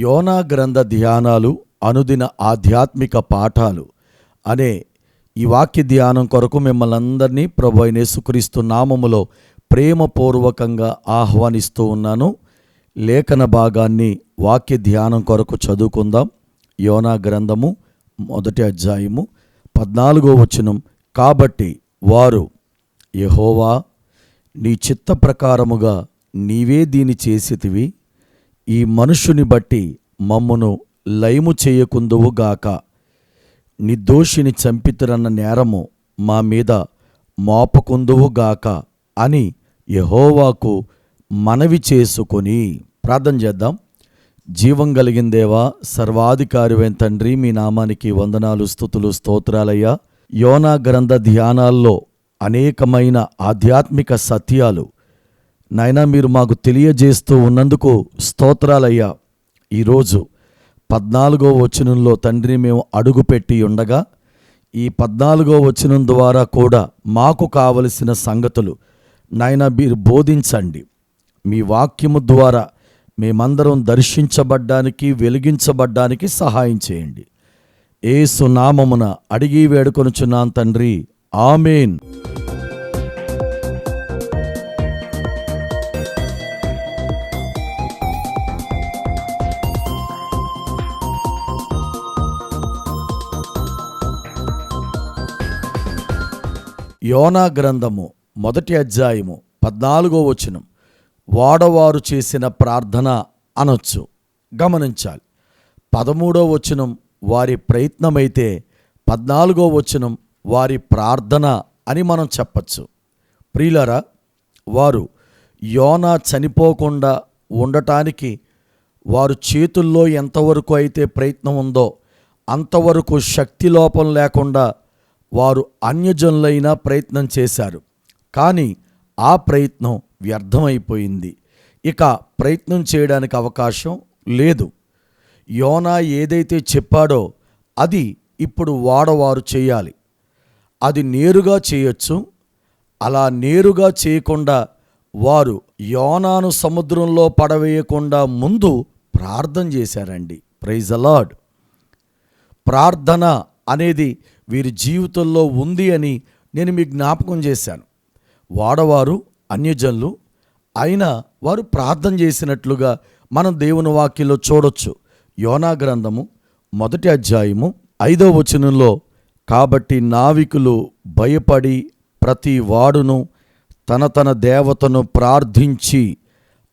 యోనా గ్రంథ ధ్యానాలు అనుదిన ఆధ్యాత్మిక పాఠాలు అనే ఈ వాక్య ధ్యానం కొరకు మిమ్మల్ని అందరినీ ప్రభు అయిన యేసుక్రీస్తు నామములో ప్రేమపూర్వకంగా ఆహ్వానిస్తూ ఉన్నాను. లేఖన భాగాన్ని వాక్య ధ్యానం కొరకు చదువుకుందాం. యోనా గ్రంథము మొదటి అధ్యాయము పద్నాలుగో వచనం. కాబట్టి వారు యహోవా నీ చిత్త ప్రకారముగా నీవే దీని చేసితివి ఈ మనుషుని బట్టి మమ్మును లయము చేయకుందువుగాక నిర్దోషిని చంపితురన్న నేరము మా మీద మోపకుందువుగాక అని యహోవాకు మనవి చేసుకొని ప్రార్థన చేద్దాం. జీవం కలిగిందేవా సర్వాధికారివైన తండ్రి మీ నామానికి వందనాలు స్థుతులు స్తోత్రాలయ్యా. యోనా గ్రంథ ధ్యానాల్లో అనేకమైన ఆధ్యాత్మిక సత్యాలు. నాయనా మీరు మాకు తెలియజేస్తూ ఉన్నందుకు స్తోత్రాలయ్యా. ఈరోజు పద్నాలుగో వచనంలో తండ్రి మేము అడుగుపెట్టి ఉండగా ఈ పద్నాలుగో వచనం ద్వారా కూడా మాకు కావలసిన సంగతులు. నాయన మీరు బోధించండి. మీ వాక్యము ద్వారా మేమందరం దర్శించబడ్డానికి వెలిగించబడ్డానికి సహాయం చేయండి. ఏసు నామమున అడిగి వేడుకొనుచున్నాను తండ్రి. ఆమెన్. యోనా గ్రంథము మొదటి అధ్యాయము పద్నాలుగో వచనం. వాడవారు చేసిన ప్రార్థన అనొచ్చు. గమనించాలి. పదమూడో వచనం వారి ప్రయత్నమైతే పద్నాలుగో వచనం వారి ప్రార్థన అని మనం చెప్పచ్చు. ప్రియులరా వారు యోనా చనిపోకుండా ఉండటానికి వారు చేతుల్లో ఎంతవరకు అయితే ప్రయత్నం ఉందో అంతవరకు శక్తి లోపం లేకుండా వారు అన్యజనులైనా ప్రయత్నం చేశారు. కానీ ఆ ప్రయత్నం వ్యర్థమైపోయింది. ఇక ప్రయత్నం చేయడానికి అవకాశం లేదు. యోనా ఏదైతే చెప్పాడో అది ఇప్పుడు వాడవారు చేయాలి. అది నేరుగా చేయొచ్చు. అలా నేరుగా చేయకుండా వారు యోనాను సముద్రంలో పడవేయకుండా ముందు ప్రార్థన చేశారండి. ప్రైజ్ అలాడ్ ప్రార్థన అనేది వీరి జీవితంలో ఉంది అని నేను మీకు జ్ఞాపకం చేశాను. వాడవారు అన్యజనులు అయినా వారు ప్రార్థన చేసినట్లుగా మనం దేవుని వాక్యంలో చూడొచ్చు. యోనా గ్రంథము మొదటి అధ్యాయము ఐదో వచనంలో కాబట్టి నావికులు భయపడి ప్రతి వాడును తన తన దేవతను ప్రార్థించి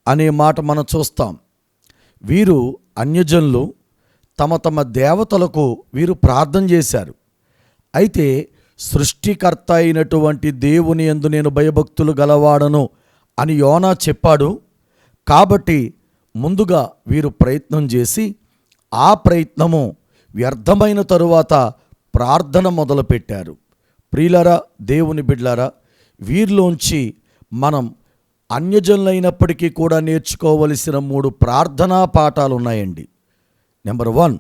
అనే మాట మనం చూస్తాం. వీరు అన్యజనులు తమ తమ దేవతలకు వీరు ప్రార్థన చేశారు. అయితే సృష్టికర్త అయినటువంటి దేవుని ఎందు నేను భయభక్తులు గలవాడను అని యోనా చెప్పాడు. కాబట్టి ముందుగా వీరు ప్రయత్నం చేసి ఆ ప్రయత్నము వ్యర్థమైన తరువాత ప్రార్థన మొదలుపెట్టారు. ప్రియులరా దేవుని బిడ్లారా వీరిలోంచి మనం అన్యజనులైనప్పటికీ కూడా నేర్చుకోవలసిన మూడు ప్రార్థనా పాఠాలు ఉన్నాయండి. నెంబర్ వన్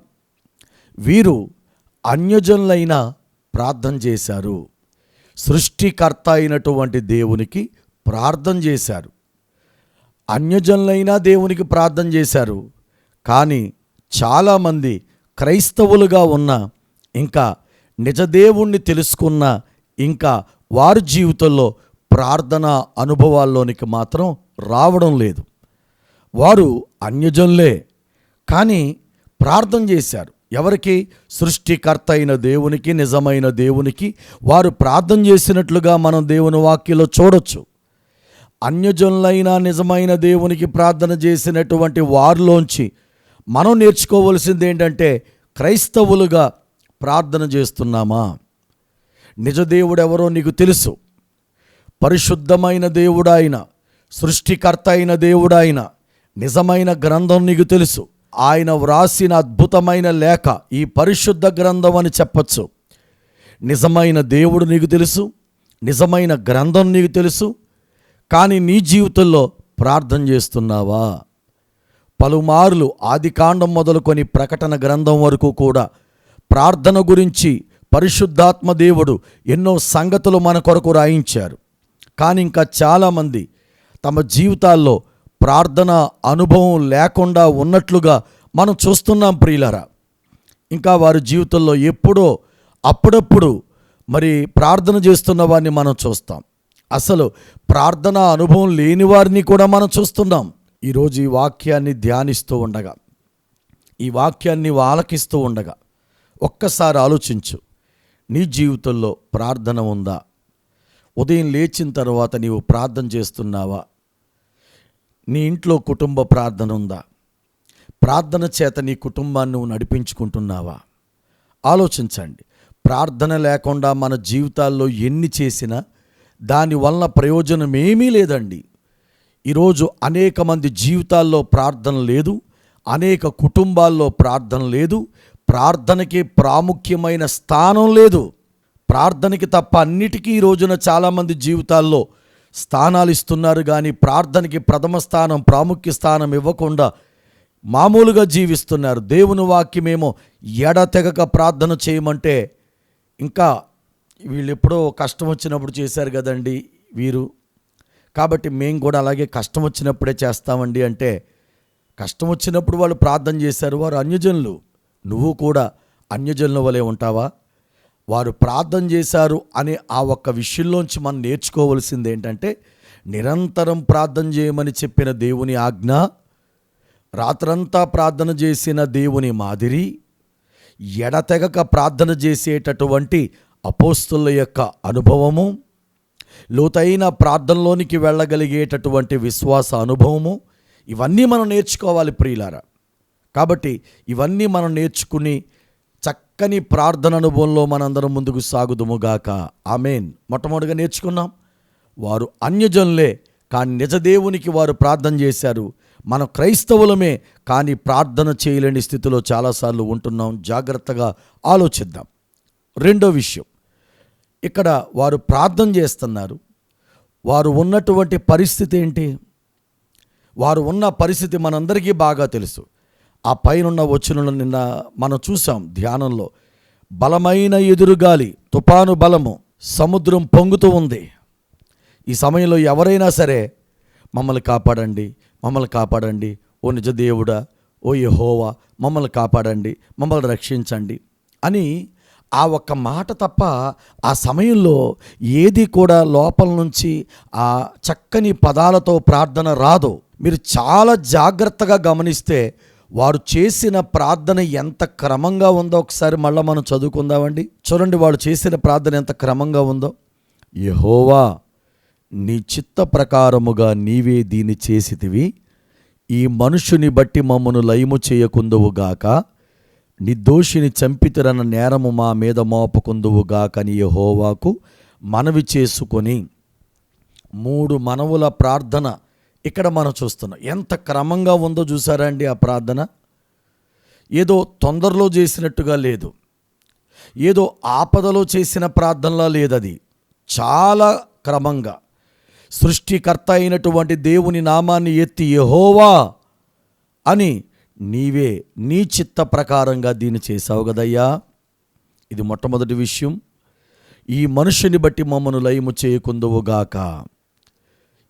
వీరు అన్యజనులైన ప్రార్థన చేశారు. సృష్టికర్త అయినటువంటి దేవునికి ప్రార్థన చేశారు. అన్యజనులైనా దేవునికి ప్రార్థన చేశారు. కానీ చాలామంది క్రైస్తవులుగా ఉన్న ఇంకా నిజదేవుణ్ణి తెలుసుకున్న ఇంకా వారి జీవితంలో ప్రార్థన అనుభవాల్లోనికి మాత్రం రావడం లేదు. వారు అన్యజనులే. కానీ ప్రార్థన చేశారు. ఎవరికి? సృష్టికర్త అయిన దేవునికి నిజమైన దేవునికి వారు ప్రార్థన చేసినట్లుగా మనం దేవుని వాక్యలో చూడొచ్చు. అన్యజనులైన నిజమైన దేవునికి ప్రార్థన చేసినటువంటి వారిలోంచి మనం నేర్చుకోవలసింది ఏంటంటే క్రైస్తవులుగా ప్రార్థన చేస్తున్నామా? నిజ దేవుడెవరో నీకు తెలుసు. పరిశుద్ధమైన దేవుడాయన సృష్టికర్త అయిన దేవుడాయన నిజమైన గ్రంథం నీకు తెలుసు. ఆయన వ్రాసిన అద్భుతమైన లేఖ ఈ పరిశుద్ధ గ్రంథం అని చెప్పచ్చు. నిజమైన దేవుడు నీకు తెలుసు నిజమైన గ్రంథం నీకు తెలుసు కానీ నీ జీవితంలో ప్రార్థన చేస్తున్నావా? పలుమార్లు ఆదికాండం మొదలుకొని ప్రకటన గ్రంథం వరకు కూడా ప్రార్థన గురించి పరిశుద్ధాత్మ దేవుడు ఎన్నో సంగతులు మన కొరకు రాయించారు. కానీ ఇంకా చాలామంది తమ జీవితాల్లో ప్రార్థన అనుభవం లేకుండా ఉన్నట్లుగా మనం చూస్తున్నాం ప్రియులరా. ఇంకా వారి జీవితంలో ఎప్పుడో అప్పుడప్పుడు మరి ప్రార్థన చేస్తున్న వారిని మనం చూస్తాం. అసలు ప్రార్థన అనుభవం లేని వారిని కూడా మనం చూస్తున్నాం. ఈరోజు ఈ వాక్యాన్ని ధ్యానిస్తూ ఉండగా ఈ వాక్యాన్ని ఆలకిస్తూ ఉండగా ఒక్కసారి ఆలోచించు నీ జీవితంలో ప్రార్థన ఉందా? ఉదయం లేచిన తర్వాత నీవు ప్రార్థన చేస్తున్నావా? నీ ఇంట్లో కుటుంబ ప్రార్థన ఉందా? ప్రార్థన చేత నీ కుటుంబాన్ని నువ్వు నడిపించుకుంటున్నావా? ఆలోచించండి. ప్రార్థన లేకుండా మన జీవితాల్లో ఎన్ని చేసినా దానివల్ల ప్రయోజనం ఏమీ లేదండి. ఈరోజు అనేక మంది జీవితాల్లో ప్రార్థన లేదు అనేక కుటుంబాల్లో ప్రార్థన లేదు ప్రార్థనకి ప్రాముఖ్యమైన స్థానం లేదు. ప్రార్థనకి తప్ప అన్నిటికీ ఈ రోజున చాలామంది జీవితాల్లో స్థానాలు ఇస్తున్నారు కానీ ప్రార్థనకి ప్రథమ స్థానం ప్రాముఖ్య స్థానం ఇవ్వకుండా మామూలుగా జీవిస్తున్నారు. దేవుని వాక్యమేమో ఎడతెగక ప్రార్థన చేయమంటే ఇంకా వీళ్ళు ఎప్పుడో కష్టం వచ్చినప్పుడు చేశారు కదండి వీరు. కాబట్టి మేము కూడా అలాగే కష్టం వచ్చినప్పుడే చేస్తామండి అంటే కష్టం వచ్చినప్పుడు వాళ్ళు ప్రార్థన చేశారు. వారు అన్యజనులు. నువ్వు కూడా అన్యజనుల వలె ఉంటావా? వారు ప్రార్థన చేశారు అనే ఆ ఒక్క విషయంలోంచి మనం నేర్చుకోవలసింది ఏంటంటే నిరంతరం ప్రార్థన చేయమని చెప్పిన దేవుని ఆజ్ఞ రాత్రంతా ప్రార్థన చేసిన దేవుని మాదిరి ఎడతెగక ప్రార్థన చేసేటటువంటి అపోస్తుల యొక్క అనుభవము లోతైన ప్రార్థనలోనికి వెళ్ళగలిగేటటువంటి విశ్వాస అనుభవము ఇవన్నీ మనం నేర్చుకోవాలి ప్రియులారా. కాబట్టి ఇవన్నీ మనం నేర్చుకుని చక్కని ప్రార్థన అనుభవంలో మనందరం ముందుకు సాగుదుముగాక ఆమెన్. మొట్టమొదటిగా నేర్చుకున్నాం. వారు అన్యజనులే కానీ నిజదేవునికి వారు ప్రార్థన చేశారు. మన క్రైస్తవులమే కానీ ప్రార్థన చేయలేని స్థితిలో చాలాసార్లు ఉంటున్నాం. జాగ్రత్తగా ఆలోచిద్దాం. రెండో విషయం. ఇక్కడ వారు ప్రార్థన చేస్తున్నారు. వారు ఉన్నటువంటి పరిస్థితి ఏంటి? వారు ఉన్న పరిస్థితి మనందరికీ బాగా తెలుసు. ఆ పైనున్న వచ్చిన నిన్న మనం చూసాం ధ్యానంలో. బలమైన ఎదురుగాలి తుపాను బలము సముద్రం పొంగుతూ ఉంది. ఈ సమయంలో ఎవరైనా సరే మమ్మల్ని కాపాడండి మమ్మల్ని కాపాడండి. ఓ నిజ దేవుడా ఓ యహోవా మమ్మల్ని కాపాడండి మమ్మల్ని రక్షించండి అని ఆ ఒక్క మాట తప్ప ఆ సమయంలో ఏది కూడా లోపల నుంచి ఆ చక్కని పదాలతో ప్రార్థన రాదు. మీరు చాలా జాగ్రత్తగా గమనిస్తే వారు చేసిన ప్రార్థన ఎంత క్రమంగా ఉందో ఒకసారి మళ్ళీ మనం చదువుకుందామండి. చూడండి వాళ్ళు చేసిన ప్రార్థన ఎంత క్రమంగా ఉందో. యహోవా నీ చిత్త ప్రకారముగా నీవే దీన్ని చేసితివి. ఈ మనుషుని బట్టి మమ్మను లయము చేయకుందువుగాక నిర్దోషిని చంపితురన్న నేరము మా మీద మోపకుందువుగాక అని యహోవాకు మనవి చేసుకొని. మూడు మనవుల ప్రార్థన ఇక్కడ మనం చూస్తున్నాం. ఎంత క్రమంగా ఉందో చూసారా అండి ఆ ప్రార్థన? ఏదో తొందరలో చేసినట్టుగా లేదు. ఏదో ఆపదలో చేసిన ప్రార్థనలా లేదది. చాలా క్రమంగా. సృష్టికర్త అయినటువంటి దేవుని నామాన్ని ఎత్తి యహోవా అని నీవే నీ చిత్త ప్రకారంగా దీన్ని చేశావు కదయ్యా. ఇది మొట్టమొదటి విషయం. ఈ మనుషుని బట్టి మమ్మను లయము చేయకుందువుగాక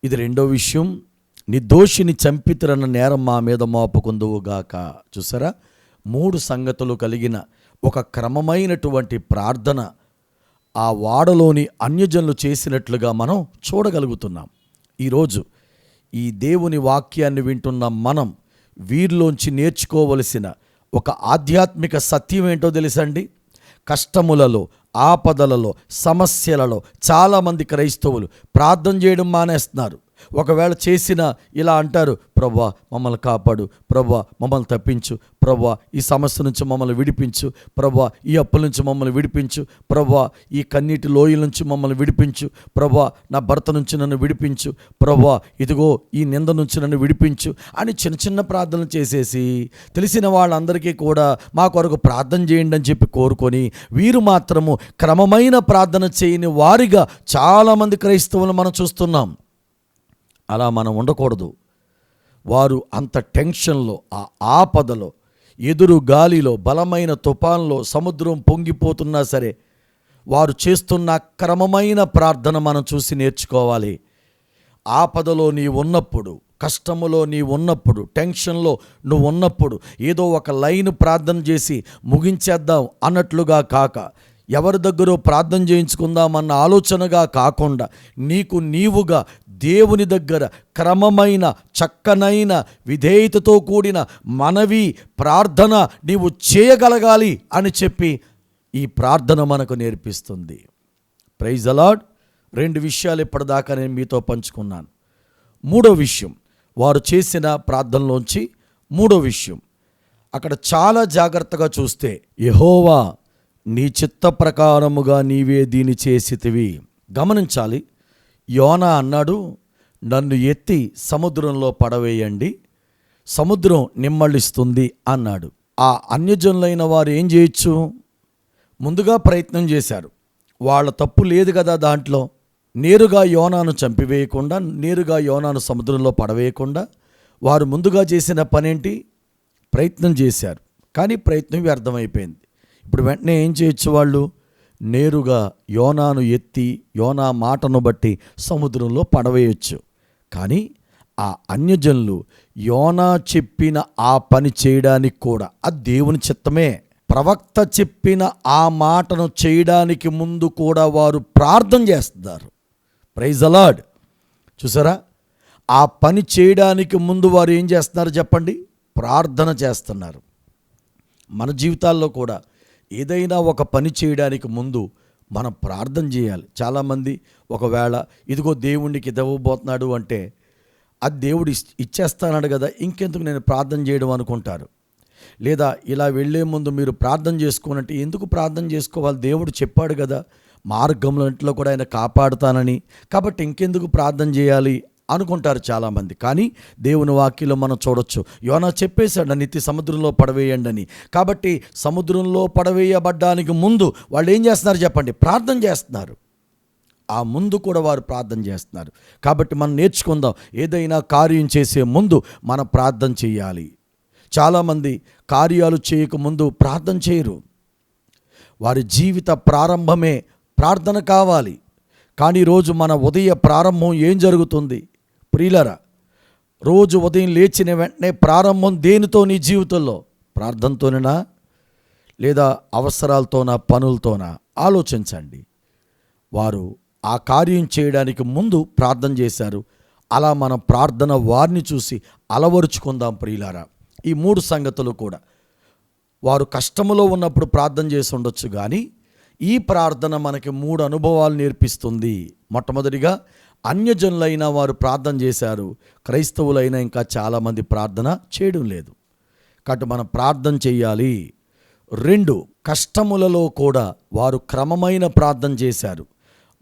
ఇది రెండో విషయం. నిర్దోషిని చంపితురన్న నేరం మా మీద మోపకుందువుగాక చూసారా? మూడు సంగతులు కలిగిన ఒక క్రమమైనటువంటి ప్రార్థన ఆ వాడలోని అన్యజనులు చేసినట్లుగా మనం చూడగలుగుతున్నాం. ఈరోజు ఈ దేవుని వాక్యాన్ని వింటున్న మనం వీరిలోంచి నేర్చుకోవలసిన ఒక ఆధ్యాత్మిక సత్యం ఏంటో తెలుసండి? కష్టములలో ఆపదలలో సమస్యలలో చాలామంది క్రైస్తవులు ప్రార్థన చేయడం మానేస్తున్నారు. ఒకవేళ చేసిన ఇలా అంటారు ప్రభా మమ్మల్ని కాపాడు. ప్రభా మమ్మల్ని తప్పించు. ప్రభా ఈ సమస్య నుంచి మమ్మల్ని విడిపించు. ప్రభా ఈ అప్పుల నుంచి మమ్మల్ని విడిపించు. ప్రభా ఈ కన్నీటి లోయల నుంచి మమ్మల్ని విడిపించు. ప్రభా నా భర్త నుంచి నన్ను విడిపించు. ప్రభా ఇదిగో ఈ నింద నుంచి నన్ను విడిపించు. అని చిన్న చిన్న ప్రార్థనలు చేసేసి తెలిసిన వాళ్ళందరికీ కూడా మా కొరకు ప్రార్థన చేయండి అని చెప్పి కోరుకొని వీరు మాత్రము క్రమమైన ప్రార్థన చేయని వారిగా చాలామంది క్రైస్తవులు మనం చూస్తున్నాం. అలా మనం ఉండకూడదు. వారు అంత టెన్షన్లో ఆ ఆపదలో ఎదురు గాలిలో బలమైన తుఫాన్లో సముద్రం పొంగిపోతున్నా సరే వారు చేస్తున్న క్రమమైన ప్రార్థన మనం చూసి నేర్చుకోవాలి. ఆపదలో నీ ఉన్నప్పుడు కష్టములో నీ ఉన్నప్పుడు టెన్షన్లో నువ్వు ఉన్నప్పుడు ఏదో ఒక లైన్ ప్రార్థన చేసి ముగించేద్దాం అన్నట్లుగా కాక ఎవరి దగ్గర ప్రార్థన చేయించుకుందామన్న ఆలోచనగా కాకుండా నీకు నీవుగా దేవుని దగ్గర క్రమమైన చక్కనైన విధేయతతో కూడిన మనవి ప్రార్థన నీవు చేయగలగాలి అని చెప్పి ఈ ప్రార్థన మనకు నేర్పిస్తుంది. ప్రైజ్ అలాడ్ రెండు విషయాలు ఇప్పటిదాకా నేను మీతో పంచుకున్నాను. మూడో విషయం వారు చేసిన ప్రార్థనలోంచి మూడో విషయం. అక్కడ చాలా జాగ్రత్తగా చూస్తే యహోవా నీ చిత్త ప్రకారముగా నీవే దీని చేసితివి. గమనించాలి. యోనా అన్నాడు నన్ను ఎత్తి సముద్రంలో పడవేయండి. సముద్రం నిమ్మళిస్తుంది అన్నాడు. ఆ అన్యజనులైన వారు ఏం చేయొచ్చు? ముందుగా ప్రయత్నం చేశారు. వాళ్ళ తప్పు లేదు కదా దాంట్లో. నేరుగా యోనాను చంపివేయకుండా నేరుగా యోనాను సముద్రంలో పడవేయకుండా వారు ముందుగా చేసిన పనేంటి? ప్రయత్నం చేశారు. కానీ ప్రయత్నం వ్యర్థమైపోయింది. ఇప్పుడు వెంటనే ఏం చేయొచ్చు వాళ్ళు? నేరుగా యోనాను ఎత్తి యోనా మాటను బట్టి సముద్రంలో పడవేయచ్చు. కానీ ఆ అన్యజనులు యోనా చెప్పిన ఆ పని చేయడానికి కూడా అది దేవుని చిత్తమే. ప్రవక్త చెప్పిన ఆ మాటను చేయడానికి ముందు కూడా వారు ప్రార్థన చేస్తున్నారు. ప్రైజ్ అలాడ్ చూసారా? ఆ పని చేయడానికి ముందు వారు ఏం చేస్తున్నారు చెప్పండి? ప్రార్థన చేస్తున్నారు. మన జీవితాల్లో కూడా ఏదైనా ఒక పని చేయడానికి ముందు మనం ప్రార్థన చేయాలి. చాలామంది ఒకవేళ ఇదిగో దేవుడికి ఇదవ్వబోతున్నాడు అంటే అది దేవుడు ఇచ్చేస్తానాడు కదా ఇంకెందుకు నేను ప్రార్థన చేయడం అనుకుంటారు? లేదా ఇలా వెళ్ళే ముందు మీరు ప్రార్థన చేసుకోనంటే ఎందుకు ప్రార్థన చేసుకోవాలి? దేవుడు చెప్పాడు కదా మార్గంలో కూడా ఆయన కాపాడుతానని. కాబట్టి ఇంకెందుకు ప్రార్థన చేయాలి? అనుకుంటారు చాలామంది. కానీ దేవుని వాక్యలో మనం చూడొచ్చు. యోనా చెప్పేశాడు నన్ను సముద్రంలో పడవేయండి అని. కాబట్టి సముద్రంలో పడవేయబడ్డానికి ముందు వాళ్ళు ఏం చేస్తున్నారు చెప్పండి? ప్రార్థన చేస్తున్నారు. ఆ ముందు కూడా వారు ప్రార్థన చేస్తున్నారు. కాబట్టి మనం నేర్చుకుందాం. ఏదైనా కార్యం చేసే ముందు మనం ప్రార్థన చేయాలి. చాలామంది కార్యాలు చేయకముందు ప్రార్థన చేయరు. వారి జీవిత ప్రారంభమే ప్రార్థన కావాలి. కానీ రోజు మన ఉదయ ప్రారంభం ఏం జరుగుతుంది? ప్రియులరా రోజు ఉదయం లేచిన వెంటనే ప్రారంభం దేనితో నీ జీవితంలో? ప్రార్థనతోనేనా? లేదా అవసరాలతోనా పనులతోనా? ఆలోచించండి. వారు ఆ కార్యం చేయడానికి ముందు ప్రార్థన చేశారు. అలా మనం ప్రార్థన వారిని చూసి అలవరుచుకుందాం ప్రియులారా. ఈ మూడు సంగతులు కూడా. వారు కష్టములో ఉన్నప్పుడు ప్రార్థన చేసి ఉండొచ్చు కానీ ఈ ప్రార్థన మనకి మూడు అనుభవాలు నేర్పిస్తుంది. మొట్టమొదటిగా అన్యజనులైన వారు ప్రార్థన చేశారు. క్రైస్తవులైన ఇంకా చాలామంది ప్రార్థన చేయడం లేదు. కాబట్టి మనం ప్రార్థన చేయాలి. రెండు కష్టములలో కూడా వారు క్రమమైన ప్రార్థన చేశారు.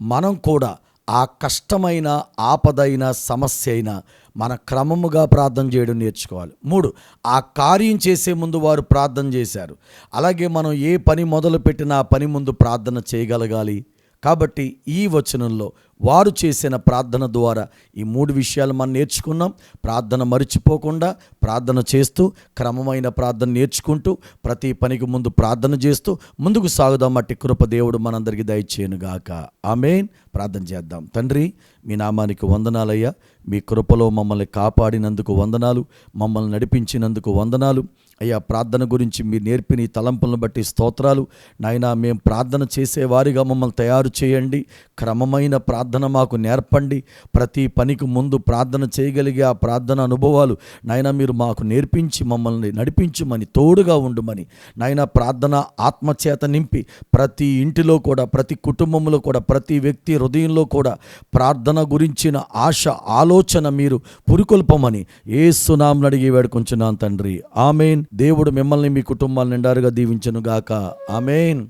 మనం కూడా ఆ కష్టమైన ఆపదైన సమస్య అయినా మన క్రమముగా ప్రార్థన చేయడం నేర్చుకోవాలి. మూడు ఆ కార్యం చేసే ముందు వారు ప్రార్థన చేశారు. అలాగే మనం ఏ పని మొదలుపెట్టినా ఆ పని ముందు ప్రార్థన చేయగలగాలి. కాబట్టి ఈ వచనంలో వారు చేసిన ప్రార్థన ద్వారా ఈ మూడు విషయాలు మనం నేర్చుకున్నాం. ప్రార్థన మరిచిపోకుండా ప్రార్థన చేస్తూ క్రమమైన ప్రార్థన నేర్చుకుంటూ ప్రతి పనికి ముందు ప్రార్థన చేస్తూ ముందుకు సాగుదాం. అట్టి కృప దేవుడు మనందరికీ దయచేయనుగాక ఆమెన్. ప్రార్థన చేద్దాం. తండ్రి మీ నామానికి వందనాలయ్యా. మీ కృపలో మమ్మల్ని కాపాడినందుకు వందనాలు. మమ్మల్ని నడిపించినందుకు వందనాలు. అయ్యా ప్రార్థన గురించి మీరు నేర్పిన ఈ తలంపులను బట్టి స్తోత్రాలు. నాయనా మేము ప్రార్థన చేసేవారిగా మమ్మల్ని తయారు చేయండి. క్రమమైన ప్రార్థన మాకు నేర్పండి. ప్రతి పనికి ముందు ప్రార్థన చేయగలిగే ఆ ప్రార్థన అనుభవాలు నాయన మీరు మాకు నేర్పించి మమ్మల్ని నడిపించమని తోడుగా ఉండమని. నాయన ప్రార్థన ఆత్మచేత నింపి ప్రతి ఇంటిలో కూడా ప్రతి కుటుంబంలో కూడా ప్రతి వ్యక్తి హృదయంలో కూడా ప్రార్థన గురించిన ఆశ ఆలోచన మీరు పురికొల్పమని ఏసునాం అడిగి వేడుకుంటున్నాను తండ్రి. ఆమెన్. దేవుడు మిమ్మల్ని మీ కుటుంబాన్ని నిండారుగా దీవించను గాక ఆమెన్.